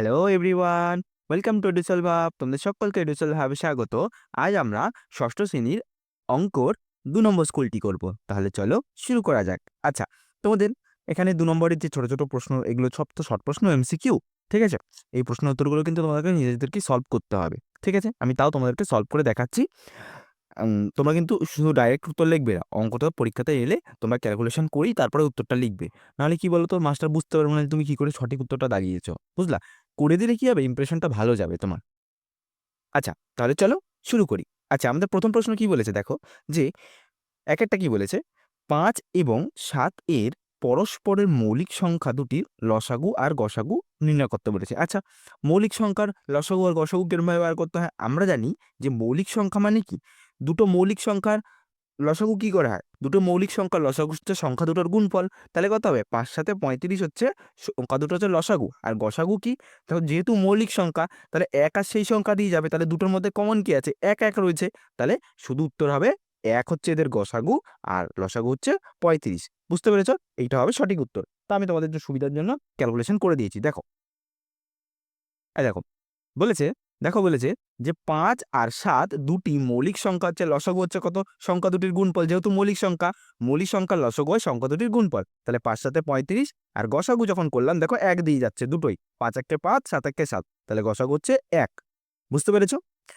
Hello everyone welcome to Edusoul ভাব তোমাদের সকলকে এডুসল ভাবে স্বাগত। আজ আমরা ষষ্ঠ শ্রেণির অঙ্কর দু নম্বর স্কুলটি করব। তাহলে চলো শুরু করা যাক। আচ্ছা তোমাদের এখানে দু নম্বরের যে ছোটো ছোটো প্রশ্ন, এগুলো সব তো শর্ট প্রশ্ন এমসিকিউ ঠিক আছে? এই প্রশ্ন উত্তরগুলো কিন্তু তোমাদেরকে নিজেদেরকে সলভ করতে হবে, ঠিক আছে? আমি তাও তোমাদেরকে সলভ করে দেখাচ্ছি। তোমরা কিন্তু শুধু ডাইরেক্ট উত্তর লিখবে না অঙ্কটা পরীক্ষাতে এলে তোমরা ক্যালকুলেশন করেই তারপরে উত্তরটা লিখবে। নাহলে কি বলো তো মাস্টার বুঝতে পারবে না তুমি কি করে সঠিক উত্তরটা দাঁড়িয়েছো বুঝলা? করে দিলে কি হবে ইমপ্রেশনটা ভালো যাবে তোমার। আচ্ছা তাহলে চলো শুরু করি। আচ্ছা আমাদের প্রথম প্রশ্ন কি বলেছে দেখো, যে এক একটা কি বলেছে? পাঁচ এবং সাত এর পরস্পরের মৌলিক সংখ্যা দুটির লসাগু আর গসাগু নির্ণয় করতে বলেছে। আচ্ছা মৌলিক সংখ্যার লসাগু আর গসাগু কিরমভাবে বার করতে হয়? আমরা জানি যে মৌলিক সংখ্যা মানে কি? দুটো মৌলিক সংখ্যার লসাগু কি করে হয়? দুটো মৌলিক সংখ্যার লসাগু হচ্ছে সংখ্যা দুটোর গুণফল। তাহলে কত হবে? পাঁচ সাথে পঁয়ত্রিশ হচ্ছে সংখ্যা দুটো হচ্ছে লসাগু। আর গসাগু কি? দেখো যেহেতু মৌলিক সংখ্যা, তাহলে এক আর সেই সংখ্যা দিয়ে যাবে। তাহলে দুটোর মধ্যে কমন কি আছে? এক এক রয়েছে। তাহলে শুধু উত্তর হবে এক হচ্ছে এদের গসাগু আর লসাগু হচ্ছে পঁয়ত্রিশ। বুঝতে পেরেছ? এইটা হবে সঠিক উত্তর। তা আমি তোমাদের সুবিধার জন্য ক্যালকুলেশন করে দিয়েছি। দেখো। দেখো, বলেছে দেখো বলেছে যে পাঁচ আর সাত দুটি মৌলিক সংখ্যা হচ্ছে লসাগু হচ্ছে কত? সংখ্যা দুটির গুণফল। যেহেতু মৌলিক সংখ্যা, মৌলিক সংখ্যার লসাগু হয়, সংখ্যা দুটির গুণফল। তাহলে পাঁচ সাথে পঁয়ত্রিশ আর গসাগু যখন করলাম, দেখো এক দিয়ে যাচ্ছে দুটোই। পাঁচ একে পাঁচ, সাত একে সাত। তাহলে গসাগু হচ্ছে এক। বুঝতে পেরেছ?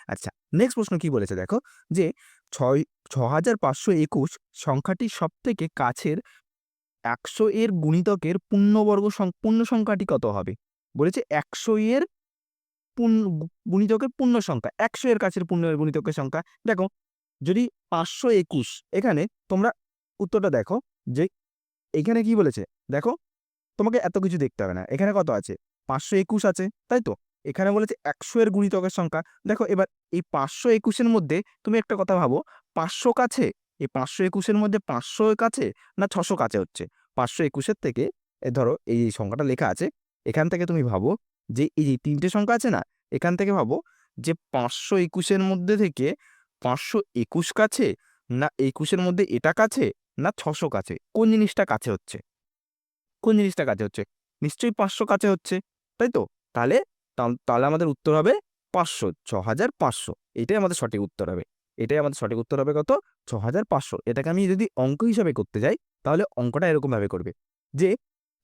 আচ্ছা নেক্সট প্রশ্ন কি বলেছে দেখো? যে ছয় ছ হাজার পাঁচশো একুশ সংখ্যাটি সব থেকে কাছের একশো এর গুণিতকের পূর্ণবর্গ পূর্ণ সংখ্যাটি কত হবে? বলেছে একশো এর পূর্ণ গুণিতকের পূর্ণ সংখ্যা, একশো এর কাছের পূর্ণ গুণিতকের সংখ্যা। দেখো, যদি পাঁচশো একুশ, এখানে তোমরা উত্তরটা দেখো যে এখানে কি বলেছে? দেখো, তোমাকে এত কিছু দেখতে হবে না। এখানে কত আছে? পাঁচশো একুশ আছে, তাই তো? এখানে বলেছে একশো এর গুণিতকের সংখ্যা। দেখো, এবার এই পাঁচশো একুশের মধ্যে তুমি একটা কথা ভাবো, পাঁচশো কাছে, এই পাঁচশো একুশের মধ্যে পাঁচশো কাছে না ছশো কাছে হচ্ছে? পাঁচশো একুশের থেকে ধরো এই সংখ্যাটা লেখা আছে, এখান থেকে তুমি ভাবো যে এই যে তিনটে সংখ্যা আছে না, এখান থেকে ভাবো যে পাঁচশো একুশের মধ্যে থেকে পাঁচশো একুশ কাছে না একুশের মধ্যে এটা কাছে না ছশো কাছে? কোন জিনিসটা কাছে হচ্ছে? কোন জিনিসটা কাছে হচ্ছে? নিশ্চয়ই পাঁচশো কাছে হচ্ছে, তাই তো? তাহলে তাহলে আমাদের উত্তর হবে পাঁচশো ছ হাজার পাঁচশো। এটাই আমাদের সঠিক উত্তর হবে। এটাই আমাদের সঠিক উত্তর হবে কত? ছ হাজার পাঁচশো। এটাকে আমি যদি অঙ্ক হিসাবে করতে যাই, তাহলে অঙ্কটা এরকমভাবে করবে যে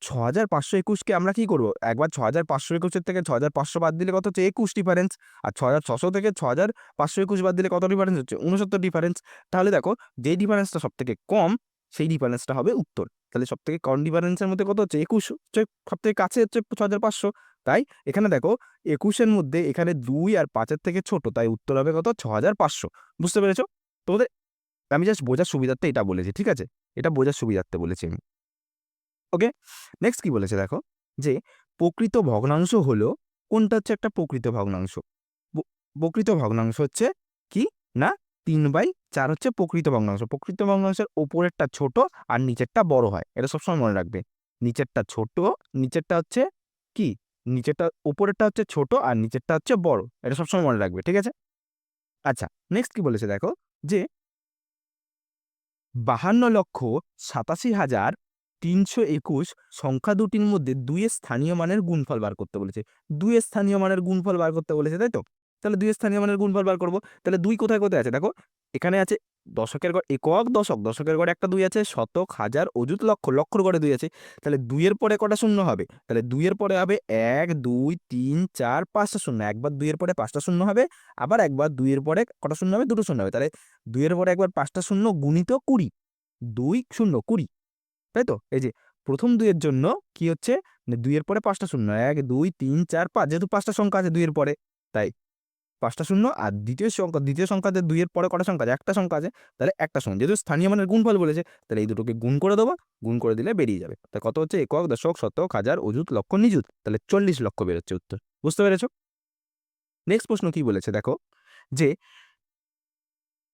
ছ হাজার পাঁচশো একুশকে আমরা কি করব? একবার ছ হাজার পাঁচশো একুশের থেকে ছ হাজার পাঁচশো বাদ দিলে কত হচ্ছে? একুশ ডিফারেন্স আর ছ হাজার ছশো থেকে ছ হাজার পাঁচশো একুশ বাদ দিলে কত ডিফারেন্স হচ্ছে? উনসত্তর ডিফারেন্স তাহলে দেখো, যে ডিফারেন্সটা সব থেকে কম, সেই ডিফারেন্সটা হবে উত্তর। তাহলে সব থেকে কম ডিফারেন্সের মধ্যে কত হচ্ছে? একুশ হচ্ছে সব থেকে কাছে হচ্ছে ছ হাজার পাঁচশো। তাই এখানে দেখো, একুশের মধ্যে এখানে দুই আর পাঁচের থেকে ছোট, তাই উত্তর হবে কত? ছ হাজার পাঁচশো। বুঝতে পেরেছ? তোমাদের, আমি জাস্ট বোঝার সুবিধার্থে এটা বলেছি, ঠিক আছে? এটা বোঝার সুবিধার্থে বলেছি আমি। ওকে? নেক্সট কি বলেছে দেখো? যে প্রকৃত ভগ্নাংশ হলো কোনটা হচ্ছে একটা প্রকৃত ভগ্নাংশ? প্রকৃত ভগ্নাংশ হচ্ছে কি? না, তিন বাই চার হচ্ছে প্রকৃত ভগ্নাংশ। প্রকৃত ভগ্নাংশের ওপরেরটা ছোট আর নিচেরটা বড় হয়। এটা সবসময় মনে রাখবে। নিচেরটা ছোট, নিচেরটা হচ্ছে কি? নিচেরটা, ওপরেরটা হচ্ছে ছোট আর নিচেরটা হচ্ছে বড়। এটা সবসময় মনে রাখবে, ঠিক আছে? আচ্ছা নেক্সট কি বলেছে দেখো? যে বাহান্ন লক্ষ সাতাশি হাজার তিনশো একুশ সংখ্যা দুটির মধ্যে দুইয়ের স্থানীয় মানের গুণফল বার করতে বলেছে। দুইয়ের স্থানীয় মানের গুণফল বার করতে বলেছে, তাই তো? তাহলে দুইয়ের স্থানীয় মানের গুণফল বার করব। তাহলে দুই কোথায় কোথায় আছে? দেখো, এখানে আছে দশকের গড়, একক দশক, দশকের গড়ে একটা দুই আছে, শতক, হাজার, অযুত, লক্ষ, লক্ষর গড়ে দুই আছে। তাহলে দুইয়ের পরে কটা শূন্য হবে? তাহলে দুইয়ের পরে হবে এক, দুই, তিন, চার, পাঁচটা শূন্য। একবার দুইয়ের পরে পাঁচটা শূন্য হবে, আবার একবার দুইয়ের পরে কটা শূন্য হবে? দুটো শূন্য হবে। তাহলে দুইয়ের পরে একবার পাঁচটা শূন্য গুণিত কুড়ি। দুই শূন্য কুড়ি। তাই তো এই যে প্রথম দুইয়ের জন্য কি হচ্ছে? না দুইয়ের পরে পাঁচটা শূন্য। এক, দুই, তিন, চার, পাঁচ। যেহেতু পাঁচটা সংখ্যা আছে দুইয়ের পরে, তাই পাঁচটা শূন্য আর দ্বিতীয় সংখ্যা দ্বিতীয় সংখ্যা সংখ্যাতে দুইয়ের পরে কটা সংখ্যা আছে? একটা সংখ্যা আছে, তাহলে একটা শূন্য যেহেতু স্থানীয় মানের গুণফল বলেছে, তাহলে এই দুটোকে গুণ করে দেবো, গুণ করে দিলে বেরিয়ে যাবে। তা কত হচ্ছে? একক, দশক, শতক, হাজার, অযুত, লক্ষ, নিযুত। তাহলে চল্লিশ লক্ষ বেরোচ্ছে উত্তর। বুঝতে পেরেছ? নেক্সট প্রশ্ন কি বলেছে? দেখো যে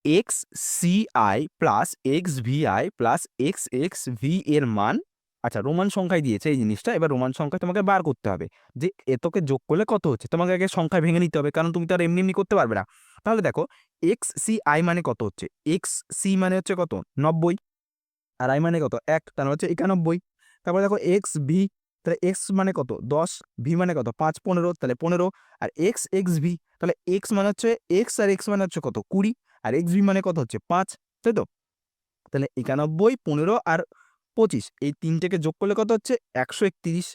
X C I plus X V I plus X X V এর মান আচ্ছা রোমান সংখ্যায় দিয়েছে এই জিনিসটা, এবার রোমান সংখ্যায় তোমাকে বার করতে হবে। যে এতকে যোগ করলে কত হচ্ছে? তোমাকে আগে সংখ্যায় ভেঙে নিতে হবে, কারণ তুমি তো আর এমনি এমনি করতে পারবে না। তাহলে দেখো এক্স সি আই মানে কত হচ্ছে? এক্স সি মানে হচ্ছে কত? নব্বই। আর আই মানে কত? এক তার হচ্ছে একানব্বই। তারপরে দেখো এক্স ভি তাহলে এক্স মানে কত? দশ ভি মানে কত? পাঁচ, পনেরো, তাহলে পনেরো, আর এক্স এক্স ভি তাহলে এক্স মানে হচ্ছে এক্স আর এক্স মানে হচ্ছে কত? কুড়ি, আর এক্স ভি মানে কত হচ্ছে? পাঁচ, তাই তো? তাহলে একানব্বই, পনেরো, আর পঁচিশ, এই তিনটেকে যোগ করলে কত হচ্ছে? একশো একত্রিশ।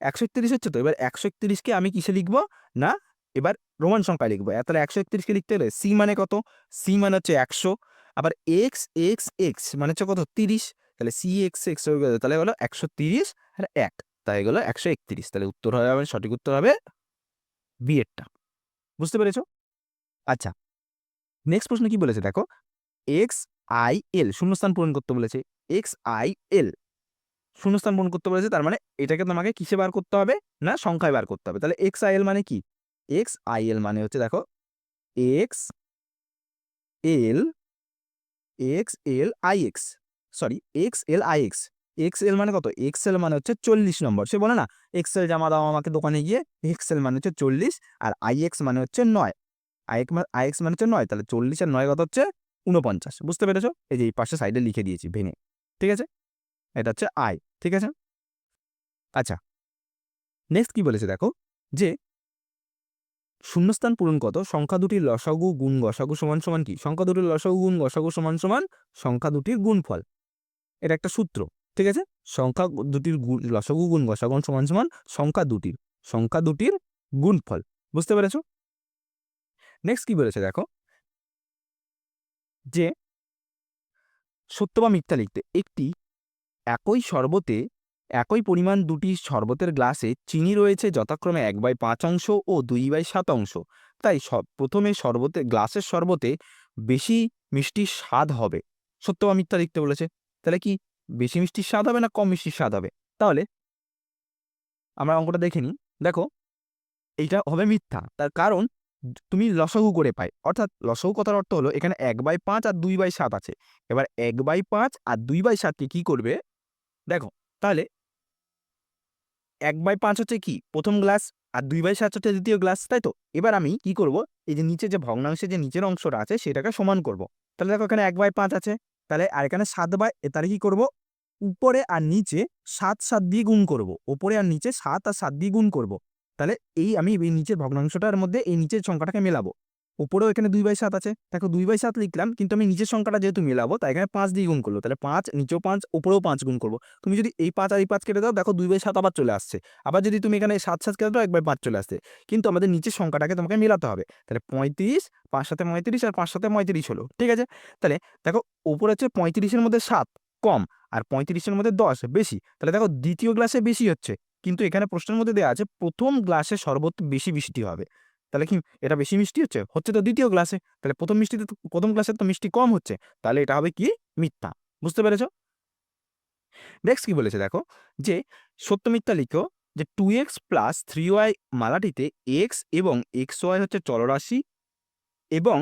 একশো একত্রিশ হচ্ছে তো? এবার একশো একত্রিশকে আমি কিসে লিখব? না, এবার রোমান সংখ্যায় লিখব। তাহলে একশো একত্রিশকে লিখতে গেলে সি মানে কত? সি মানে হচ্ছে একশো। আবার এক্স এক্স এক্স মানে হচ্ছে কত? তিরিশ। তাহলে সি এক্স এক্স হয়ে তাহলে হলো একশো তিরিশ, আর এক। তাই এগুলো একশো একত্রিশ। তাহলে উত্তর হবে আমার, সঠিক উত্তর হবে বি এরটা। বুঝতে পেরেছ? আচ্ছা নেক্সট প্রশ্ন কি বলেছে দেখো? এক্স আই এল শূন্যস্থান পূরণ করতে বলেছে। এক্স আই এল শূন্যস্থান পূরণ করতে বলেছে, তার মানে এটাকে তোমাকে কিসে বার করতে হবে? না, সংখ্যায় বার করতে হবে। তাহলে এক্স আই এল মানে কি? এক্স আই এল মানে হচ্ছে দেখো X L X L I X sorry X L I X X L মানে কত? এক্স এল মানে হচ্ছে চল্লিশ নম্বর। সে বলে না এক্সেল জামা দাও আমাকে দোকানে গিয়ে এক্স এল মানে হচ্ছে চল্লিশ আর আই এক্স মানে হচ্ছে নয়। আই এক্স আই এক্স মানে হচ্ছে নয়, তাহলে চল্লিশ আর নয় কত হচ্ছে? উনপঞ্চাশ বুঝতে পেরেছ? এই যে এই পাশে সাইডে লিখে দিয়েছি, ভেঙে। ঠিক আছে? এটা হচ্ছে আই ঠিক আছে? আচ্ছা। নেক্সট কি বলেছে দেখো? যে শূন্যস্থান পূরণ কত? সংখ্যা দুটির লসাগু গুণ গসাগু সমান সমান কি? সংখ্যা দুটির লসাগু গুণ গসাগু সমান সমান সংখ্যা দুটির গুণফল। এটা একটা সূত্র। ঠিক আছে? সংখ্যা দুটির লসাগু গুণ গসাগু সমান সমান সংখ্যা দুটির। সংখ্যা দুটির গুণফল। বুঝতে পেরেছ? নেক্সট কি বলেছে দেখো? যে সত্য বা মিথ্যা লিখতে একটি একই শরবতে একই পরিমাণ দুটি শরবতের গ্লাসে চিনি রয়েছে যথাক্রমে এক বাই পাঁচ অংশ ও দুই বাই সাত অংশ। তাই প্রথমে শরবতে, গ্লাসের শরবতে বেশি মিষ্টির স্বাদ হবে। সত্য বা মিথ্যা লিখতে বলেছে। তাহলে কি বেশি মিষ্টির স্বাদ হবে না কম মিষ্টির স্বাদ হবে? তাহলে আমরা অঙ্কটা দেখে নিই। দেখো, এইটা হবে মিথ্যা। তার কারণ তুমি লসাগু করে পাই অর্থাৎ লসাগু কথার অর্থ হলো এখানে এক বাই পাঁচ আর দুই বাই সাত আছে। এবার এক বাই পাঁচ আর দুই বাই সাতকে কি করবে? দেখো, তাহলে এক বাই পাঁচ হচ্ছে কি? প্রথম গ্লাস আর দুই বাই সাত হচ্ছে দ্বিতীয় গ্লাস, তাই তো? এবার আমি কি করব? এই যে নিচে যে ভগ্নাংশে যে নিচের অংশটা আছে, সেটাকে সমান করব। তাহলে দেখো এখানে এক বাই পাঁচ আছে। তাহলে আর এখানে সাত বাই তাহলে কি করব? উপরে আর নিচে সাত সাত দিয়ে গুণ করব। ওপরে আর নিচে সাত আর সাত দিয়ে গুণ করব। তাহলে এই আমি এই নিচের ভগ্নাংশটার মধ্যে এই নিচের সংখ্যাটাকে মেলাবো। উপরেও এখানে দুই বাই সাত আছে। দেখো দুই বাই সাত লিখলাম, কিন্তু আমি নিচের সংখ্যাটা যেহেতু মেলাবো, তাই এখানে পাঁচ দিয়ে গুণ করল। তাহলে পাঁচ, নিচেও পাঁচ, উপরেও পাঁচ গুণ করব। তুমি যদি এই পাঁচ আর এই পাঁচ কেটে দাও, দেখো দুই বাই সাত আবার চলে আসছে। আবার যদি তুমি এখানে সাত সাত কেটে দাও, এক বাই পাঁচ চলে আসছে। কিন্তু আমাদের নিচের সংখ্যাটাকে তোমাকে মেলাতে হবে। তাহলে পঁয়ত্রিশ, পাঁচ সাথে পঁয়ত্রিশ আর পাঁচ সাথে পঁয়ত্রিশ হলো। ঠিক আছে? তাহলে দেখো উপরে হচ্ছে পঁয়ত্রিশের মধ্যে সাত। কম আর পঁয়ত্রিশের মধ্যে দশ বেশি। তাহলে দেখো দ্বিতীয় গ্লাসে বেশি হচ্ছে। কিন্তু এখানে প্রশ্নের মধ্যে দেওয়া আছে প্রথম গ্লাসে সর্বোচ্চ বেশি বৃষ্টি হবে। তাহলে কি এটা বেশি মিষ্টি হচ্ছে? হচ্ছে তো দ্বিতীয় গ্লাসে তাহলে প্রথম মিষ্টিতে প্রথম গ্লাসে তো মিষ্টি কম হচ্ছে। তাহলে এটা হবে কি? মিথ্যা। বুঝতে পেরেছ? নেক্সট কি বলেছে দেখো? যে সত্য মিথ্যা লিখো যে two X plus three Y মালাটিতে X এবং এক্স ওয়াই হচ্ছে চলরাশি এবং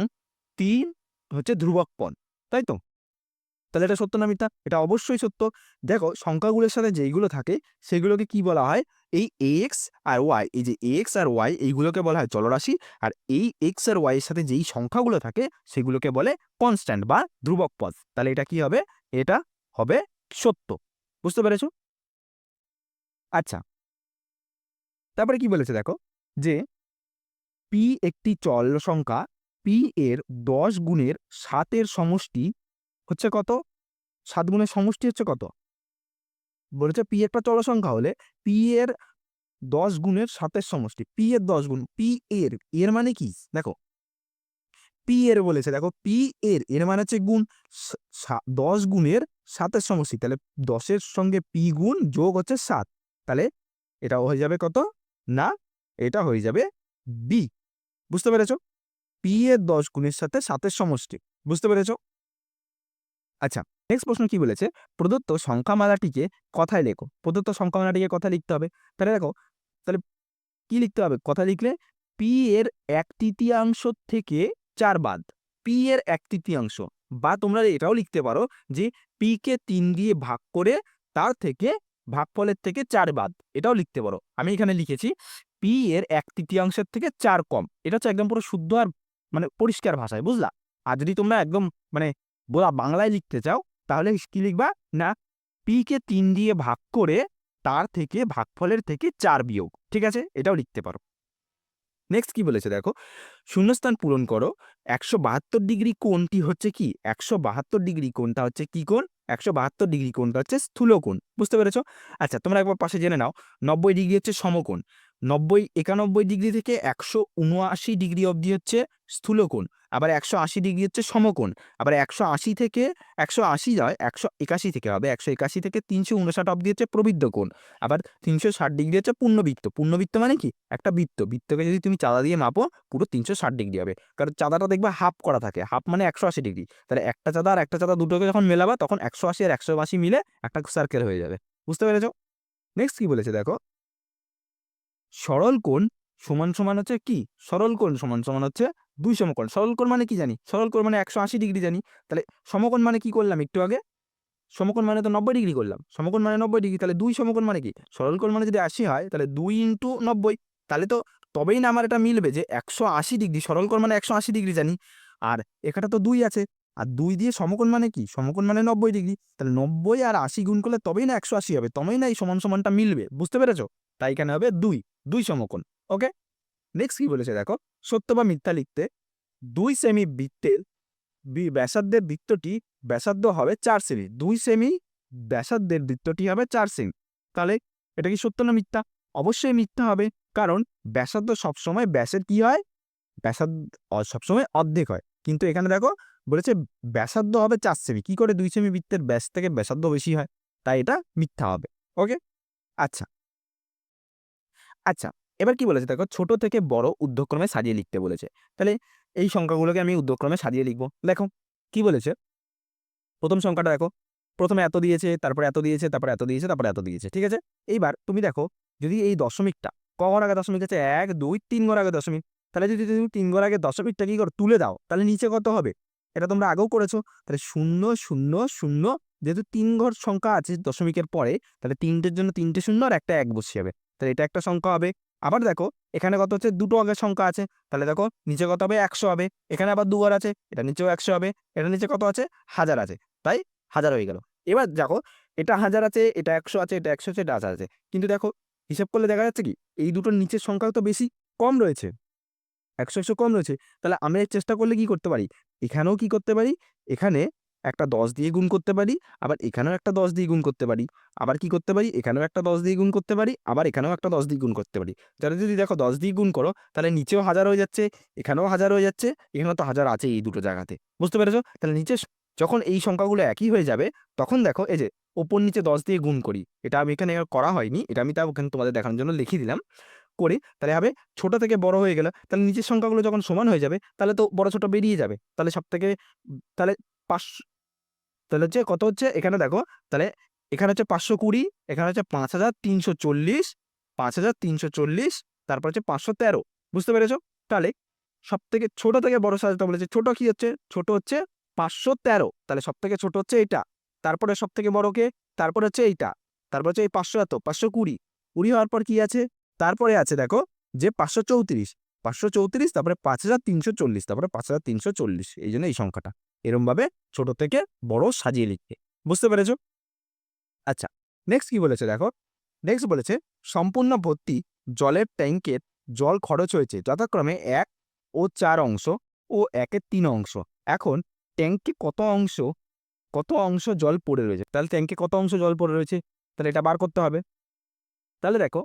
তিন হচ্ছে ধ্রুবক পদ। তাই তো? তাহলে এটা সত্য না মিথ্যা? এটা অবশ্যই সত্য। দেখো, সংখ্যাগুলোর সাথে যেইগুলো থাকে, সেগুলোকে কি বলা হয়? এই এক্স আর ওয়াই এই যে এক্স আর ওয়াই এইগুলোকে বলা হয় চলরাশি। আর এই এক্স আর ওয়াই এর সাথে যেই সংখ্যাগুলো থাকে, সেগুলোকে বলে কনস্ট্যান্ট বা ধ্রুবক পদ। তাহলে এটা কি হবে? এটা হবে সত্য। বুঝতে পেরেছ? আচ্ছা। তারপরে কি বলেছে দেখো? যে পি একটি চল সংখ্যা পি এর দশ গুণের সাতের সমষ্টি হচ্ছে কত? সাত গুণের সমষ্টি হচ্ছে কত? বলেছে পি একটা চল সংখ্যা হলে পি এর দশ গুণের সাতের সমষ্টি। পি এর দশ গুণ, পি এর এর মানে কি? দেখো। পি এর বলেছে, দেখো, পি এর এর মানে হচ্ছে গুণ দশ গুণের সাতের সমষ্টি। তাহলে দশের সঙ্গে পি গুণ যোগ হচ্ছে সাত। তাহলে এটা হয়ে যাবে কত? না, এটা হয়ে যাবে বি। বুঝতে পেরেছ? পি এর দশ গুণের সাথে সাতের সমষ্টি। বুঝতে পেরেছ? আচ্ছা নেক্সট প্রশ্ন কি বলেছে? প্রদত্ত সংখ্যামালাটিকে কথায় লেখো। প্রদত্ত সংখ্যামালাটিকে কথা লিখতে হবে। তাহলে দেখো, তাহলে কি লিখতে হবে? কথা লিখলে পি এর এক তৃতীয়াংশ থেকে চার বাদ। পি এর এক তৃতীয়াংশ। বা তোমরা এটাও লিখতে পারো যে পি কে তিন দিয়ে ভাগ করে তার থেকে ভাগফলের থেকে চার বাদ। এটাও লিখতে পারো। আমি এখানে লিখেছি পি এর এক তৃতীয়াংশের থেকে চার কম। এটা হচ্ছে একদম পুরো শুদ্ধ আর মানে পরিষ্কার ভাষায়, বুঝলা? আর যদি তোমরা একদম মানে বলা বাংলায় লিখতে চাও, তাহলে কি লিখবা? না পিকে তিন দিয়ে ভাগ করে তার থেকে ভাগফলের থেকে চার বিয়োগ, ঠিক আছে? এটাও লিখতে পারো। নেক্সট কি বলেছে দেখো? শূন্যস্থান পূরণ করো। একশো বাহাত্তর ডিগ্রি কোণটি হচ্ছে কি? একশো বাহাত্তর ডিগ্রি কোণটা হচ্ছে কি কোণ? একশো বাহাত্তর ডিগ্রি কোণটা হচ্ছে স্থূল কোণ, বুঝতে পেরেছ? আচ্ছা তোমরা একবার পাশে জেনে নাও। নব্বই ডিগ্রি হচ্ছে সমকোণ। নব্বই একানব্বই ডিগ্রি থেকে একশো উনআশি ডিগ্রি অবধি হচ্ছে স্থূল কোণ। আবার একশো আশি ডিগ্রি হচ্ছে সমকোণ। আবার একশো আশি থেকে একশো আশি যায় একশো একাশি থেকে হবে। একশো একাশি থেকে তিনশো উনষাট অবধি হচ্ছে প্রবৃদ্ধ কোণ। আবার তিনশো ষাট ডিগ্রি হচ্ছে পূর্ণবৃত্ত। পূর্ণবৃত্ত মানে কি? একটা বৃত্ত। বৃত্তকে যদি তুমি চাঁদা দিয়ে মাপো, পুরো তিনশো ষাট ডিগ্রি হবে। কারণ চাঁদাটা দেখবে হাফ করা থাকে। হাফ মানে একশো আশি ডিগ্রি। তাহলে একটা চাঁদা আর একটা চাঁদা দুটোকে যখন মেলাবা, তখন একশো আশি আর একশো আশি মিলে একটা সার্কেল হয়ে যাবে। বুঝতে পেরেছ? নেক্সট কি বলেছে দেখো? সরল কোণ সমান সমান হচ্ছে কি? সরল কোণ সমান সমান হচ্ছে দুই সমকোণ। সরল কোণ মানে কি জানি? সরল কোণ মানে একশো আশি ডিগ্রি জানি। তাহলে সমকোণ মানে কি করলাম একটু আগে? সমকোণ মানে তো নব্বই ডিগ্রি করলাম। সমকোণ মানে নব্বই ডিগ্রি, তাহলে দুই সমকোণ মানে কি? সরল কোণ মানে যদি আশি হয়, তাহলে দুই ইন্টু নব্বই। তাহলে তো তবেই না আমার এটা মিলবে যে একশো আশি ডিগ্রি সরল কোণ মানে একশো আশি ডিগ্রি জানি। আর এখানে তো দুই আছে। আর দুই দিয়ে সমকোণ মানে কি? সমকোণ মানে নব্বই ডিগ্রি। তাহলে নব্বই আর আশি গুণ করলে তবেই না একশো আশি হবে। তবেই না এই সমান সমানটা মিলবে। বুঝতে পেরেছ? তাই এখানে হবে দুই। দুই সমকোণ। ওকে? নেক্সট কি বলেছে দেখো? সত্য বা মিথ্যা লিখতে দুই সেমি বৃত্তের ব্যাসার্ধের বৃত্তটি ব্যাসার্ধ হবে চার সেমি দুই সেমি ব্যাসার্ধের বৃত্তটি হবে চার সেমি তাহলে এটা কি সত্য না মিথ্যা? অবশ্যই মিথ্যা হবে। কারণ ব্যাসার্ধ সবসময় ব্যাসের কি হয়? ব্যাসার্ধ সবসময় অর্ধেক হয়। কিন্তু এখানে দেখো, বলেছে ব্যাসার্ধ হবে চার সেমি কি করে দুই সেমি বৃত্তের ব্যাস থেকে ব্যাসার্ধ বেশি হয়? তাই এটা মিথ্যা হবে। ওকে আচ্ছা। আচ্ছা। এবার কি বলেছে? দেখো, ছোট থেকে বড় ঊর্ধ্বক্রমে সাজিয়ে লিখতে বলেছে। তাহলে এই সংখ্যাগুলোকে আমি ঊর্ধ্বক্রমে সাজিয়ে লিখব। দেখো, কি বলেছে? প্রথম সংখ্যাটা দেখো, প্রথমে এত দিয়েছে, তারপরে এত দিয়েছে, তারপরে এত দিয়েছে, তারপরে এত দিয়েছে, ঠিক আছে? এইবার তুমি দেখো, যদি এই দশমিকটা, ক ঘর আগে দশমিক আছে? এক, দুই, তিন ঘর আগে দশমিক। তাহলে যদি তুমি তিন ঘর আগে দশমিকটা কি করো? তুলে দাও। তাহলে নিচে কত হবে? এটা তোমরা আগেও করেছ। তাহলে শূন্য শূন্য শূন্য, যেহেতু তিন ঘর সংখ্যা আছে দশমিকের পরে, তাহলে তিনটের জন্য তিনটে শূন্য আর একটা এক বসে যাবে। তাহলে এটা একটা সংখ্যা হবে। আবার দেখো, এখানে কত হচ্ছে? দুটো আগের সংখ্যা আছে। তাহলে দেখো, নিচে কত হবে? একশো হবে। এখানে আবার দুবার আছে। এটা নিচেও একশো হবে। এটা নিচে কত আছে? হাজার আছে। তাই হাজার হয়ে গেল। এবার দেখো, এটা হাজার আছে, এটা একশো আছে, এটা একশো আছে, এটা হাজার আছে। কিন্তু দেখো, হিসাব করলে দেখা যাচ্ছে কি? এই দুটোর নিচের সংখ্যা তো বেশি কম রয়েছে। একশো একশো কম রয়েছে। তাহলে আমি চেষ্টা করলে কি করতে পারি? এখানেও কি করতে পারি? এখানে একটা দশ দিয়ে গুণ করতে পারি, আবার এখানেও একটা দশ দিয়ে গুণ করতে পারি, আবার কি করতে পারি? এখানেও একটা দশ দিয়ে গুণ করতে পারি, আবার এখানেও একটা দশ দিয়ে গুণ করতে পারি। যারা যদি দেখো দশ দিয়ে গুণ করো, তাহলে নিচেও হাজার হয়ে যাচ্ছে, এখানেও হাজার হয়ে যাচ্ছে, এখানেও তো হাজার আছে এই দুটো জায়গাতে। বুঝতে পেরেছ? তাহলে নিচে যখন এই সংখ্যাগুলো একই হয়ে যাবে, তখন দেখো এই যে ওপর নিচে দশ দিয়ে গুণ করি, এটা আমি এখানে করা হয়নি, এটা আমি তা ওখানে তোমাদের দেখানোর জন্য লিখে দিলাম। করে তাহলে হবে ছোট থেকে বড় হয়ে গেল, তাহলে নিচের সংখ্যাগুলো যখন সমান হয়ে যাবে, তাহলে তো বড় ছোট বেরিয়ে যাবে, তাহলে সব থেকে তাহলে পাঁচশো, তাহলে হচ্ছে কত হচ্ছে? এখানে দেখো, তাহলে এখানে হচ্ছে পাঁচশো কুড়ি, এখানে হচ্ছে পাঁচ হাজার তিনশো চল্লিশ, পাঁচ হাজার তিনশো চল্লিশ, তারপর হচ্ছে পাঁচশো তেরো। বুঝতে পেরেছ? তাহলে সব থেকে ছোট থেকে বড় সাজাতে বলেছে ছোট কি হচ্ছে? ছোট হচ্ছে পাঁচশো তেরো। তাহলে সব থেকে ছোট হচ্ছে এটা তারপরে সব থেকে বড়কে তারপরে হচ্ছে এইটা। তারপর হচ্ছে এই পাঁচশো এত, পাঁচশো কুড়ি। কুড়ি হওয়ার পর কি আছে? তারপরে আছে দেখো যে পাঁচশো চৌত্রিশ। পাঁচশো চৌত্রিশ, তারপরে পাঁচ হাজার তিনশো চল্লিশ, তারপরে পাঁচ হাজার তিনশো চল্লিশ। এই জন্য এই সংখ্যাটা। এরমভাবে ছোট থেকে বড় সাজিয়ে লিখতে বুঝতে পেরেছ? আচ্ছা নেক্সট কি বলেছে দেখো? নেক্সট বলেছে, সম্পূর্ণ ভর্তি জলের ট্যাঙ্কের জল খরচ হয়েছে যথাক্রমে এক ও চার অংশ ও একের তিন অংশ। এখন ট্যাঙ্কে কত অংশ কত অংশ জল পড়ে রয়েছে? তাহলে ট্যাঙ্কে কত অংশ জল পড়ে রয়েছে? তাহলে এটা বার করতে হবে। তাহলে দেখো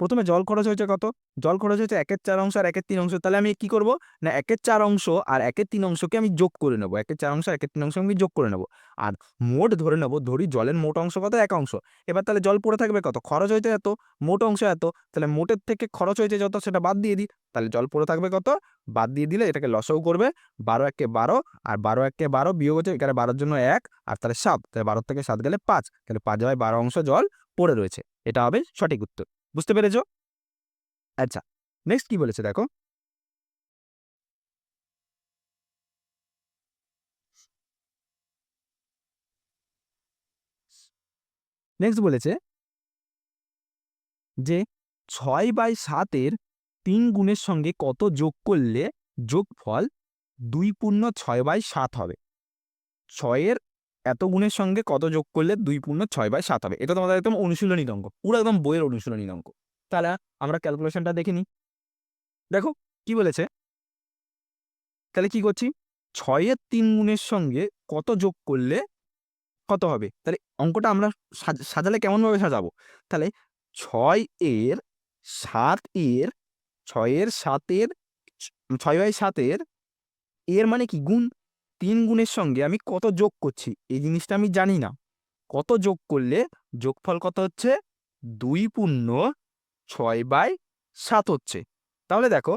প্রথমে জল খরচ হয়েছে কত? জল খরচ হয়েছে একের চার অংশ আর একের তিন অংশ। তাহলে আমি কি করব? না, একের চার অংশ আর একের তিন অংশকে আমি যোগ করে নেব। একের চার অংশ আর একের তিন অংশ আমি যোগ করে নেব। আর মোট ধরে নেব, ধরি জলের মোট অংশ কত? এক অংশ। এবার তাহলে জল পড়ে থাকবে কত? খরচ হয়েছে এত, মোট অংশ এত। তাহলে মোটের থেকে খরচ হয়েছে যত সেটা বাদ দিয়ে দিই। তাহলে জল পড়ে থাকবে কত? বাদ দিয়ে দিলে এটাকে লসও করবে। বারো একে বারো আর বারো একে বারো বিয়োগ হচ্ছে এখানে বারোর জন্য এক আর তাহলে সাত। তাহলে বারো থেকে সাত গেলে পাঁচ। তাহলে পাঁচ বাই বারো অংশ জল পড়ে রয়েছে। এটা হবে সঠিক উত্তর। বুঝতে পেরেছ? আচ্ছা নেক্সট কি বলেছে দেখো? নেক্সট বলেছে যে ছয় বাই সাতের তিন গুণের সঙ্গে কত যোগ করলে যোগফল দুই পূর্ণ ছয় বাই সাত হবে? ছয়ের এত গুণের সঙ্গে কত যোগ করলে দুই পূর্ণ ছয় বাই সাত হবে? এটা তোমাদের একদম অনুশীলনী অঙ্ক, পুরো একদম বইয়ের অনুশীলনী অঙ্ক। তাহলে আমরা ক্যালকুলেশনটা দেখে নিই। দেখো, কি বলেছে? তাহলে কি করছি? ছয়ের তিন গুণের সঙ্গে কত যোগ করলে কত হবে? তাহলে অঙ্কটা আমরা সাজ- সাজালে কেমনভাবে সাজাবো? তাহলে ছয় এর সাত এর, ছয়ের সাতের, ছয় বাই সাতের, এর মানে কি? গুণ। তিন গুণের সঙ্গে আমি কত যোগ করছি, এই জিনিসটা আমি জানি না। কত যোগ করলে যোগফল কত হচ্ছে? দুই পূর্ণ ছয় বাই সাত হচ্ছে। তাহলে দেখো,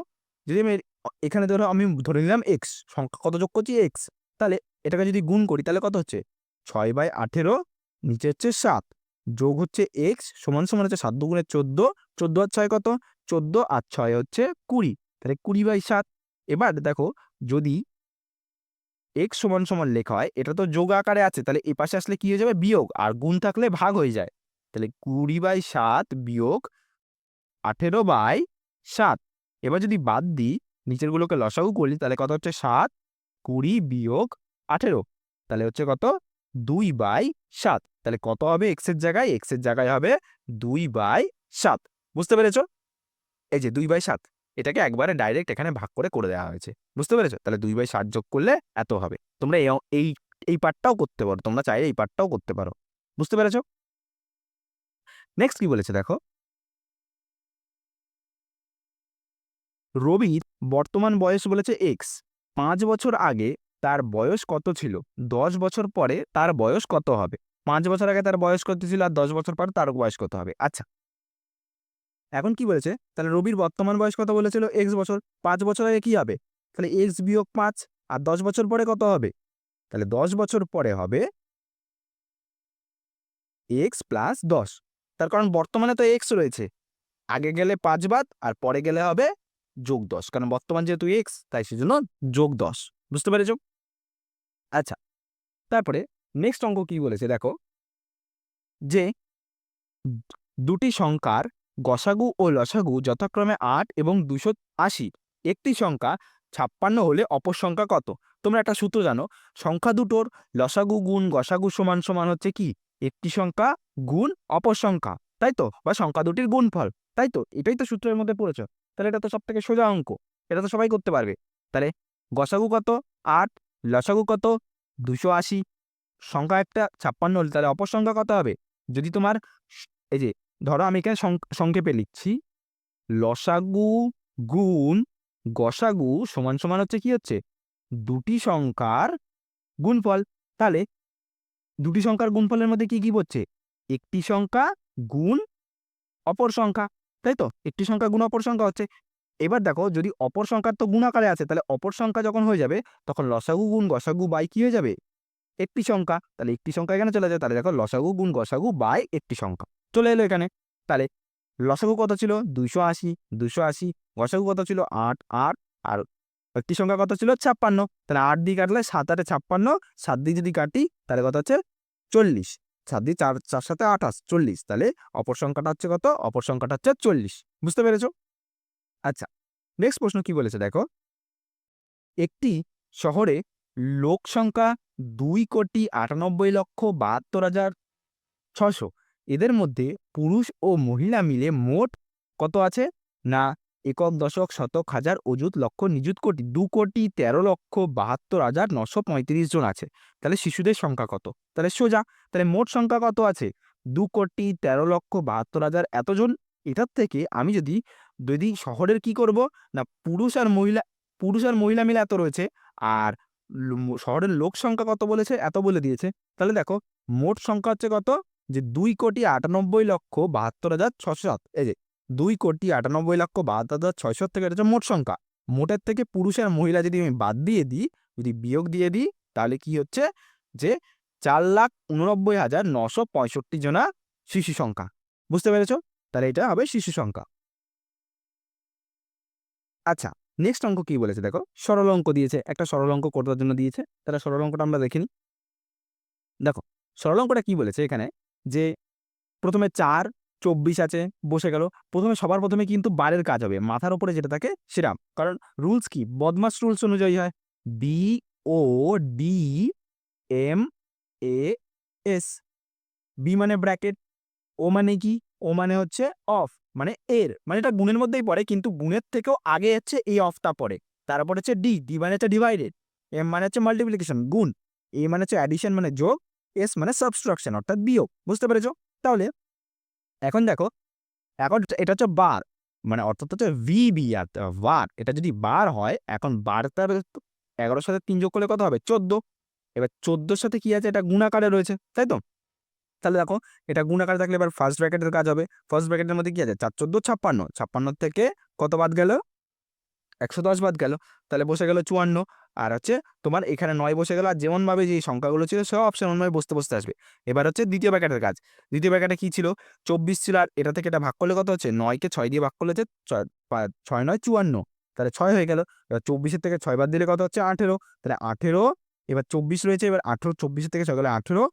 যদি আমি এখানে ধরো আমি ধরে নিলাম এক্স সংখ্যা কত যোগ করছি? এক্স তাহলে এটাকে যদি গুণ করি, তাহলে কত হচ্ছে? ছয় বাই আঠেরো, নিচে হচ্ছে সাত। যোগ হচ্ছে এক্স সমান সমান হচ্ছে সাত দুগুণে চোদ্দ চোদ্দ আর ছয় কত? চোদ্দ আর ছয় হচ্ছে কুড়ি। তাহলে কুড়ি বাই সাত। এবার দেখো, যদি এক্স সমান সমান লেখা হয়, এটা তো যোগ আকারে আছে, তাহলে এ পাশে আসলে কি হয়ে যাবে? বিয়োগ, আর গুণ থাকলে ভাগ হয়ে যায়। তাহলে কুড়ি বাই সাত বিয়োগ আঠেরো বাই সাত। এবার যদি বাদ দিই নিচেরগুলোকে লসাগু করি, তাহলে কত হচ্ছে? সাত, কুড়ি বিয়োগ আঠেরো। তাহলে হচ্ছে কত? দুই বাই সাত। তাহলে কত হবে এক্সের জায়গায়? এক্সের জায়গায় হবে দুই বাই সাত। বুঝতে পেরেছ? এই যে দুই বাই সাত। এটাকে একবারে ডাইরেক্ট এখানে ভাগ করে করে দেওয়া হয়েছে। বুঝতে পেরেছ? তাহলে দুই বাই ষাট যোগ করলে এত হবে। তোমরা এই এই পার্টটাও করতে পারো। তোমরা চাইলে এই পার্টটাও করতে পারো। বুঝতে পেরেছ? নেক্সট কি বলেছে দেখো? রবির বর্তমান বয়স বলেছে এক্স পাঁচ বছর আগে তার বয়স কত ছিল? দশ বছর পরে তার বয়স কত হবে? পাঁচ বছর আগে তার বয়স কত ছিল? আর দশ বছর পরে তার বয়স কত হবে? আচ্ছা এখন কি বলেছে? তাহলে রবির বর্তমান বয়স কত বলেছিল? এক্স বছর। পাঁচ বছর আগে কি হবে? তাহলে এক্স বিয়োগ পাঁচ আর দশ বছর পরে কত হবে? তাহলে দশ বছর পরে হবে এক্স প্লাস দশ। তার কারণ বর্তমানে তো এক্স রয়েছে। আগে গেলে পাঁচ বাদ আর পরে গেলে হবে যোগ দশ। কারণ বর্তমান যেহেতু এক্স তাই সেজন্য যোগ দশ। বুঝতে পেরেছ? আচ্ছা তারপরে নেক্সট অঙ্ক কি বলেছে? দেখো যে দুটি সংখ্যার গসাগু ও লসাগু যথাক্রমে আট এবং দুশো আশি। একটি সংখ্যা ছাপ্পান্ন হলে অপর সংখ্যা কত? তোমরা একটা সূত্র জানো। সংখ্যা দুটোর লসাগু গুণ গসাগু সমান সমান হচ্ছে কি? একটি সংখ্যা গুণ অপর সংখ্যা, তাই তো? বা সংখ্যা দুটির গুণফল, তাই তো? এটাই তো সূত্রের মধ্যে পড়েছ। তাহলে এটা তো সব থেকে সোজা অঙ্ক। এটা তো সবাই করতে পারবে। তাহলে গসাগু কত? আট, লসাগু কত? দুশো আশি। সংখ্যা একটা ছাপ্পান্ন হলে তাহলে অপর সংখ্যা কত হবে? যদি তোমার এই যে ধরো আমি এখানে সংক্ষেপে লিখছি। লসাগু গুণ গসাগু সমান সমান হচ্ছে কি হচ্ছে? দুটি সংখ্যার গুণফল। তাহলে দুটি সংখ্যার গুণফলের মধ্যে কি কি হচ্ছে? একটি সংখ্যা গুণ অপর সংখ্যা, তাই তো? একটি সংখ্যা গুণ অপর সংখ্যা হচ্ছে। এবার দেখো যদি অপর সংখ্যার তো গুণ আকারে আছে, তাহলে অপর সংখ্যা যখন হয়ে যাবে, তখন লসাগু গুণ গসাগু বাই কি হয়ে যাবে? একটি সংখ্যা। তাহলে একটি সংখ্যা এখানে চলে যায়। তাহলে দেখো লসাগু গুণ গসাগু বাই একটি সংখ্যা। চলে এলো এখানে। তাহলে লসাগু কত ছিল? দুইশো আশি দুশো আশি গসাগু কত ছিল? আট আট, আর একটি সংখ্যা কত ছিল? ছাপ্পান্ন। তাহলে আট দিয়ে কাটলে সাত, আটে ছাপ্পান্ন, সাত দিয়ে যদি কাটি, তাহলে কত হচ্ছে? চল্লিশ। সাত দিয়ে চার চার সাথে আঠাশ, চল্লিশ। তাহলে অপর সংখ্যাটা হচ্ছে কত? অপর সংখ্যাটা হচ্ছে চল্লিশ। বুঝতে পেরেছ? আচ্ছা নেক্সট প্রশ্ন কি বলেছে দেখো? একটি শহরে লোক সংখ্যা দুই কোটি আটানব্বই লক্ষ বাহাত্তর হাজার ছশো এদের মধ্যে পুরুষ ও মহিলা মিলে মোট কত আছে? না, একক দশক শতক হাজার অযুত লক্ষ নিযুত কোটি, দু কোটি তেরো লক্ষ বাহাত্তর হাজার নশো পঁয়ত্রিশ জন আছে। তাহলে শিশুদের সংখ্যা কত? তাহলে সোজা, তাহলে মোট সংখ্যা কত আছে? দু কোটি তেরো লক্ষ বাহাত্তর হাজার এতজন এটার থেকে আমি যদি যদি শহরের কি করব? না, পুরুষ আর মহিলা, পুরুষ আর মহিলা মিলে এত রয়েছে, আর শহরের লোক সংখ্যা কত বলেছে? এত বলে দিয়েছে। তাহলে দেখো, মোট সংখ্যা হচ্ছে কত? যে দুই কোটি আটানব্বই লক্ষ বাহাত্তর হাজার ছশো সাত। এই যে দুই কোটি আটানব্বই লক্ষ বাহাত্তর হাজার ছয়শো থেকে এটা হচ্ছে মোট সংখ্যা। মোটের থেকে পুরুষ আর মহিলা যদি আমি বাদ দিয়ে দিই, যদি বিয়োগ দিয়ে দিই, তাহলে কি হচ্ছে যে চার লাখ উননব্বই হাজার নশো পঁয়ষট্টি জনা শিশু সংখ্যা। বুঝতে পেরেছ? তাহলে এটা হবে শিশু সংখ্যা। আচ্ছা নেক্সট অঙ্ক কি বলেছে দেখো? সরল অঙ্ক দিয়েছে, একটা সরল অঙ্ক করার জন্য দিয়েছে, তাহলে সরল অঙ্কটা আমরা দেখিনি দেখো, সরল অঙ্কটা কি বলেছে এখানে? যে প্রথমে চার, চব্বিশ আছে, বসে গেল। প্রথমে সবার প্রথমে কিন্তু বারের কাজ হবে, মাথার উপরে যেটা থাকে সেরাম কারণ রুলস কি? বদমাস রুলস অনুযায়ী হয়। B O D M A S B মানে ব্র্যাকেট ও মানে কি? ও মানে হচ্ছে অফ মানে এর। মানে এটা গুণের মধ্যেই পড়ে, কিন্তু গুণের থেকেও আগে হচ্ছে এই অফটা পড়ে। তারপর হচ্ছে ডি ডি মানে হচ্ছে ডিভাইডেড এম মানে হচ্ছে মাল্টিপ্লিকেশন গুণ। এ মানে হচ্ছে অ্যাডিশন মানে যোগ এস মানে সাবস্ট্রাকশন অর্থাৎ বিয়োগ, বুঝতে পেরেছ? তাহলে এখন দেখো, এখন এটা হচ্ছে বার মানে অর্থাৎ হচ্ছে ভি বি আর বার, এটা যদি বার হয়, এখন বার তার এগারোর সাথে তিন যোগ করলে কত হবে? চোদ্দ। এবার চোদ্দোর সাথে কি আছে? এটা গুণাকারে রয়েছে, তাই তো? তাহলে দেখো, এটা গুণাকারে থাকলে এবার ফার্স্ট ব্র্যাকেটের কাজ হবে। ফার্স্ট ব্র্যাকেটের মধ্যে কি আছে? চার, চোদ্দ, ছাপ্পান্ন। ছাপ্পান্ন থেকে কত বাদ গেল? একশো দশ বাদ গেল। তাহলে বসে গেল চুয়ান্ন। আর হচ্ছে তোমার এখানে নয় বসে গেল, আর যেমনভাবে যে সংখ্যাগুলো ছিল, সব অপশন অনুযায়ী বসতে বসতে আসবে। এবার হচ্ছে দ্বিতীয় প্যাকেটের কাজ। দ্বিতীয় প্যাকেটে কী ছিল? চব্বিশ ছিল, আর এটা থেকে এটা ভাগ করলে কত হচ্ছে? নয়কে ছয় দিয়ে ভাগ করলে হচ্ছে ছয় নয়, চুয়ান্ন। তাহলে ছয় হয়ে গেল। এবার চব্বিশের থেকে ছয় বাদ দিলে কত হচ্ছে? আঠেরো। তাহলে আঠেরো, এবার চব্বিশ রয়েছে, এবার আঠেরো, চব্বিশের থেকে ছয় গেলে আঠেরো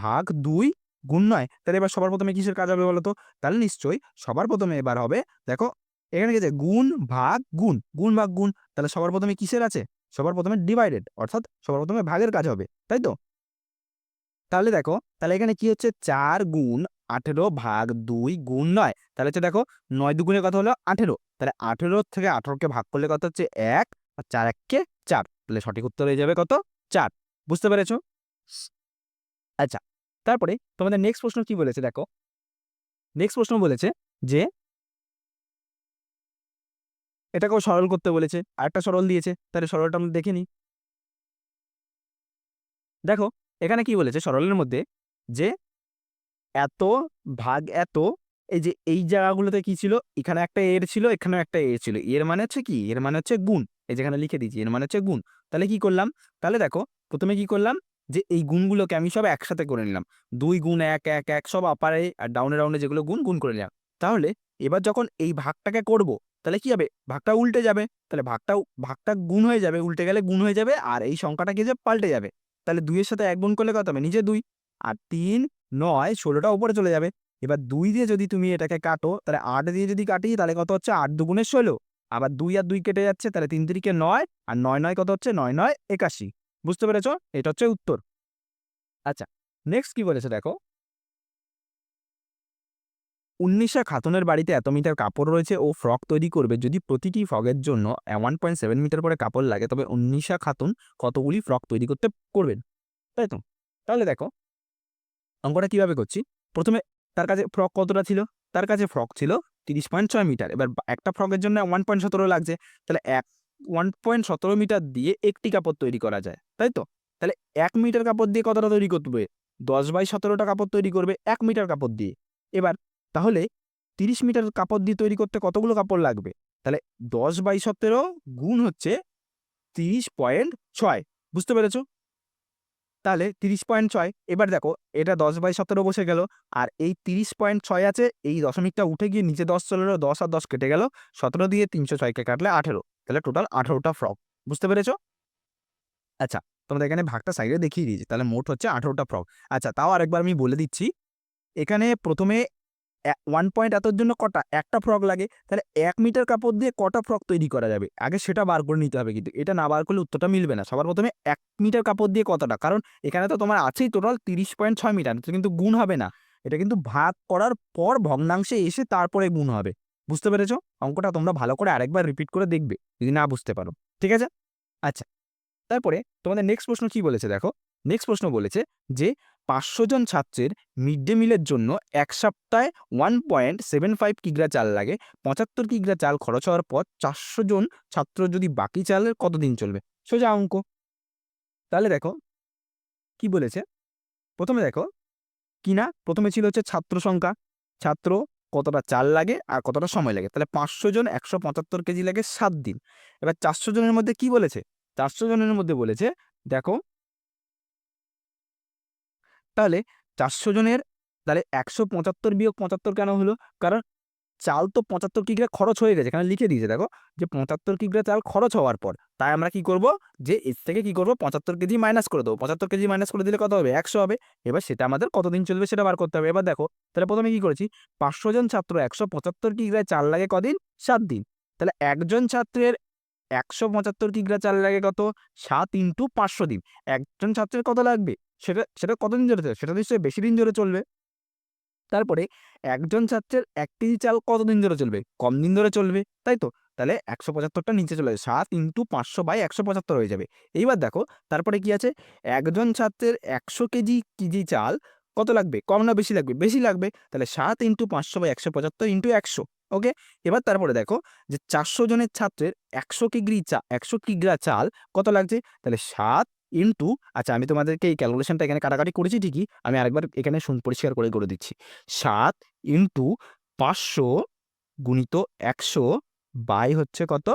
ভাগ দুই গুণ নয়। তাহলে এবার সবার প্রথমে কিসের কাজ হবে বলো তো তাহলে নিশ্চয়ই সবার প্রথমে এবার হবে, দেখো এখানে আছে? গুণ ভাগ গুণ। গুণ ভাগ গুণ, তাহলে সবার প্রথমে কিসের আছে? সবার প্রথমে ডিভাইডেড অর্থাৎ সবার প্রথমে ভাগের কাজ হবে, তাই তো? তাহলে দেখো, তাহলে এখানে কি হচ্ছে? চার গুণ আঠেরো ভাগ দুই গুণ নয়। তাহলে হচ্ছে দেখো, নয় দুগুণের কথা হলো আঠেরো। তাহলে আঠেরো থেকে আঠেরোকে ভাগ করলে কত হচ্ছে? এক, আর চার এককে চার। তাহলে সঠিক উত্তর হয়ে যাবে কত? চার। বুঝতে পেরেছ? আচ্ছা তারপরে তোমাদের নেক্সট প্রশ্ন কি বলেছে দেখো? নেক্সট প্রশ্ন বলেছে যে এটাকেও সরল করতে বলেছে। আরেকটা সরল দিয়েছে, তাহলে সরলটা আমরা দেখে নিই। দেখো, এখানে কি বলেছে সরলের মধ্যে? যে এত ভাগ এত, এই যে এই জায়গাগুলোতে কি ছিল? এখানে একটা এর ছিল, এখানেও একটা এর ছিল। এর মানে হচ্ছে কি? এর মানে হচ্ছে গুণ। এই যেখানে লিখে দিয়েছি, এর মানে হচ্ছে গুণ। তাহলে কি করলাম? তাহলে দেখো, প্রথমে কি করলাম? যে এই গুণগুলোকে আমি সব একসাথে করে নিলাম। দুই গুণ এক এক এক, সব আপারে আর ডাউনে ডাউনে যেগুলো গুণ গুণ করে নিলাম। তাহলে এবার যখন এই ভাগটাকে করব তাহলে কি হবে? ভাগটা উল্টে যাবে। তাহলে ভাগটা ভাগটা গুণ হয়ে যাবে, উল্টে গেলে গুণ হয়ে যাবে, আর এই সংখ্যাটা কি পাল্টে যাবে। তাহলে দুইয়ের সাথে এক গুণ করলে কত হবে? নিচে দুই। আর তিন, নয়, ষোলোটা উপরে চলে যাবে। এবার দুই দিয়ে যদি তুমি এটাকে কাটো, তাহলে আট দিয়ে যদি কাটি, তাহলে কত হচ্ছে? আট দুগুণে ষোলো। আবার দুই আর দুই কেটে যাচ্ছে, তাহলে তিন তিরিকে নয়, আর নয় নয় কত হচ্ছে? নয় নয় একাশি। বুঝতে পেরেছ? এটা হচ্ছে উত্তর। আচ্ছা নেক্সট কি বলেছে দেখো? উনিশা খাতুনের বাড়িতে এত মিটার কাপড় রয়েছে ও ফ্রক তৈরি করবে। যদি প্রতিটি ফ্রকের জন্য ওয়ান পয়েন্ট সেভেন মিটার করে কাপড় লাগে, তবে উনিশা খাতুন কতগুলি ফ্রক তৈরি করতে করবেন? তাই তো? তাহলে দেখো, অঙ্কটা কীভাবে করছি? প্রথমে তার কাছে ফ্রক কতটা ছিল? তার কাছে ফ্রক ছিল তিরিশ পয়েন্ট ছয় মিটার। এবার একটা ফ্রকের জন্য ওয়ান পয়েন্ট সতেরো লাগছে। তাহলে এক ওয়ান পয়েন্ট সতেরো মিটার দিয়ে একটি কাপড় তৈরি করা যায়। তাই তো? তাহলে এক মিটার কাপড় দিয়ে কতটা তৈরি করবে? দশ বাই সতেরোটা কাপড় তৈরি করবে এক মিটার কাপড় দিয়ে। এবার তাহলে তিরিশ মিটার কাপড় দিয়ে তৈরি করতে কতগুলো কাপড় লাগবে? তাহলে দশ বাই সতেরো গুণ হচ্ছে তিরিশ পয়েন্ট ছয়, বুঝতে পেরেছ? তাহলে তিরিশ পয়েন্ট ছয়, এবার দেখো এটা দশ বাই সতেরো বসে গেল, আর এই তিরিশ পয়েন্ট ছয় আছে, এই দশমিকটা উঠে গিয়ে নিচে দশ চলে এলো, দশ আর দশ কেটে গেল, সতেরো দিয়ে তিনশো ছয়কে কাটলে আঠেরো, তাহলে টোটাল আঠেরোটা ফ্রক, বুঝতে পেরেছ? আচ্ছা তোমাদের এখানে ভাগটা সাইডে দেখিয়ে দিয়েছি, তাহলে মোট হচ্ছে আঠেরোটা ফ্রক আচ্ছা তাও আরেকবার আমি বলে দিচ্ছি, এখানে প্রথমে ওয়ান পয়েন্ট এতর জন্য কটা? একটা ফ্রক লাগে। তাহলে এক মিটার কাপড় দিয়ে কটা ফ্রক তৈরি করা যাবে? আগে সেটা বার করে নিতে হবে কিন্তু। এটা না বার করলে উত্তরটা মিলবে না। সবার প্রথমে এক মিটার কাপড় দিয়ে কতটা? কারণ এখানে তো তোমার আছেই টোটাল তিরিশ পয়েন্ট ছয় মিটার কিন্তু গুণ হবে না। এটা কিন্তু ভাগ করার পর ভগ্নাংশে এসে তারপরে গুণ হবে। বুঝতে পেরেছ? অঙ্কটা তোমরা ভালো করে আরেকবার রিপিট করে দেখবে। যদি না বুঝতে পারো। ঠিক আছে? আচ্ছা। তারপরে তোমাদের নেক্সট প্রশ্ন কি বলেছে দেখো? নেক্সট প্রশ্ন বলেছে যে পাঁচশো জন ছাত্রের মিড ডে মিলের জন্য এক সপ্তাহে ওয়ান পয়েন্ট সেভেন ফাইভ কিগ্রা চাল লাগে। পঁচাত্তর কিগ্রা চাল খরচ হওয়ার পর চারশো জন ছাত্র যদি বাকি চালের কতদিন চলবে? সোজা অঙ্ক। তাহলে দেখো, কি বলেছে? প্রথমে দেখো কি না প্রথমে ছিল হচ্ছে ছাত্র সংখ্যা। ছাত্র কতটা চাল লাগে আর কতটা সময় লাগে? তাহলে পাঁচশো জন একশো পঁচাত্তর কেজি লাগে সাত দিন। এবার চারশো জনের মধ্যে কি বলেছে? চারশো জনের মধ্যে বলেছে, দেখো তাহলে চারশো জনের, তাহলে একশো পঁচাত্তর বিয়োগ পঁচাত্তর কেন হলো? কারণ চাল তো পঁচাত্তর কিগ্রা খরচ হয়ে গেছে। এখানে লিখে দিয়েছে, দেখো, যে পঁচাত্তর কিগ্রা চাল খরচ হওয়ার পর, তাই আমরা কি করব? যে এর থেকে কি করব? পঁচাত্তর কেজি মাইনাস করে দেবো। পঁচাত্তর কেজি মাইনাস করে দিলে কত হবে? একশো হবে। এবার সেটা আমাদের কতদিন চলবে সেটা বার করতে হবে। এবার দেখো, তাহলে প্রথমে কি করেছি? পাঁচশো জন ছাত্র একশো পঁচাত্তর কিগ্রায় চাল লাগে কদিন? সাত দিন। তাহলে একজন ছাত্রের একশো পঁচাত্তর কিগ্রা চাল লাগে কত? সাত ইন্টু পাঁচশো দিন। একজন ছাত্রের কত লাগবে? সেটা সেটা কতদিন ধরে চলবে? সেটা নিশ্চয়ই বেশি দিন ধরে চলবে। তারপরে একজন ছাত্রের এক কেজি চাল কতদিন ধরে চলবে? কম দিন ধরে চলবে, তাই তো? তাহলে একশো পঁচাত্তরটা নিচে চলে যাবে। সাত ইন্টু পাঁচশো বাই একশো পঁচাত্তর হয়ে যাবে। এইবার দেখো, তারপরে কি আছে? একজন ছাত্রের একশো কেজি কেজি চাল কত লাগবে? কম না বেশি লাগবে? বেশি লাগবে। তাহলে সাত ইন্টু পাঁচশো বাই একশো পঁচাত্তর ইন্টু একশো, ওকে? এবার তারপরে দেখো যে চারশো জনের ছাত্রের একশো কিগ্রি চা, একশো কিগ্রা চাল কত লাগছে? তাহলে সাত ইন্টু আচ্ছা আমি তোমাদেরকে এই ক্যালকুলেশনটা এখানে কাটাকাটি করেছি ঠিকই, আমি আরেকবার এখানে শুন পরিষ্কার করে করে দিচ্ছি। সাত ইন্টু পাঁচশো গুণিত একশো বাই হচ্ছে কত?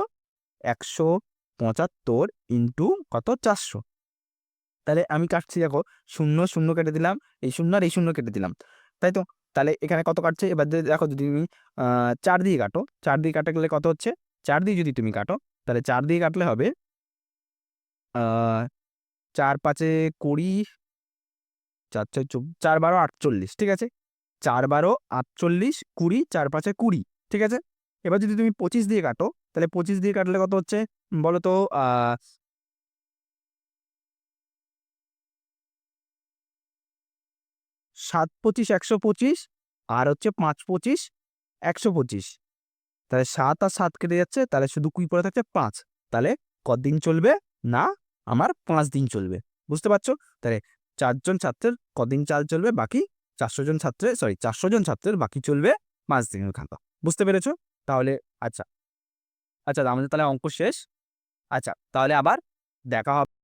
একশো পঁচাত্তর ইন্টু কত? চারশো। তাহলে আমি কাটছি, দেখো, শূন্য শূন্য কেটে দিলাম, এই শূন্য আর এই শূন্য কেটে দিলাম, তাই তো? তাহলে এখানে কত কাটছে? এবার যদি দেখো, যদি তুমি চার দিয়ে কাটো, চার দিয়ে কাটে গেলে কত হচ্ছে? চার দিয়ে যদি তুমি কাটো, তাহলে চার দিয়ে কাটলে হবে চার পাঁচে কুড়ি, চার চার চব চার বারো আটচল্লিশ, ঠিক আছে? চার বারো আটচল্লিশ কুড়ি, চার পাঁচে কুড়ি, ঠিক আছে? এবার যদি তুমি পঁচিশ দিয়ে কাটো, তাহলে পঁচিশ দিয়ে কাটলে কত হচ্ছে? বলো তো সাত পঁচিশ, একশো পঁচিশ, আর হচ্ছে পাঁচ পঁচিশ, একশো পঁচিশ। তাহলে সাত আর সাত কেটে যাচ্ছে, তাহলে শুধু কুই পড়ে থাকছে পাঁচ। তাহলে কদিন চলবে? না আমার পাঁচ দিন চলবে। বুঝতে পারছ? তাহলে চারজন ছাত্রের কদিন চাল চলবে, বাকি চারশো জন ছাত্রের সরি চারশো জন ছাত্রের বাকি চলবে পাঁচ দিনের খাতা। বুঝতে পেরেছ? তাহলে আচ্ছা। আচ্ছা আমাদের তাহলে অঙ্ক শেষ। আচ্ছা তাহলে আবার দেখা হবে।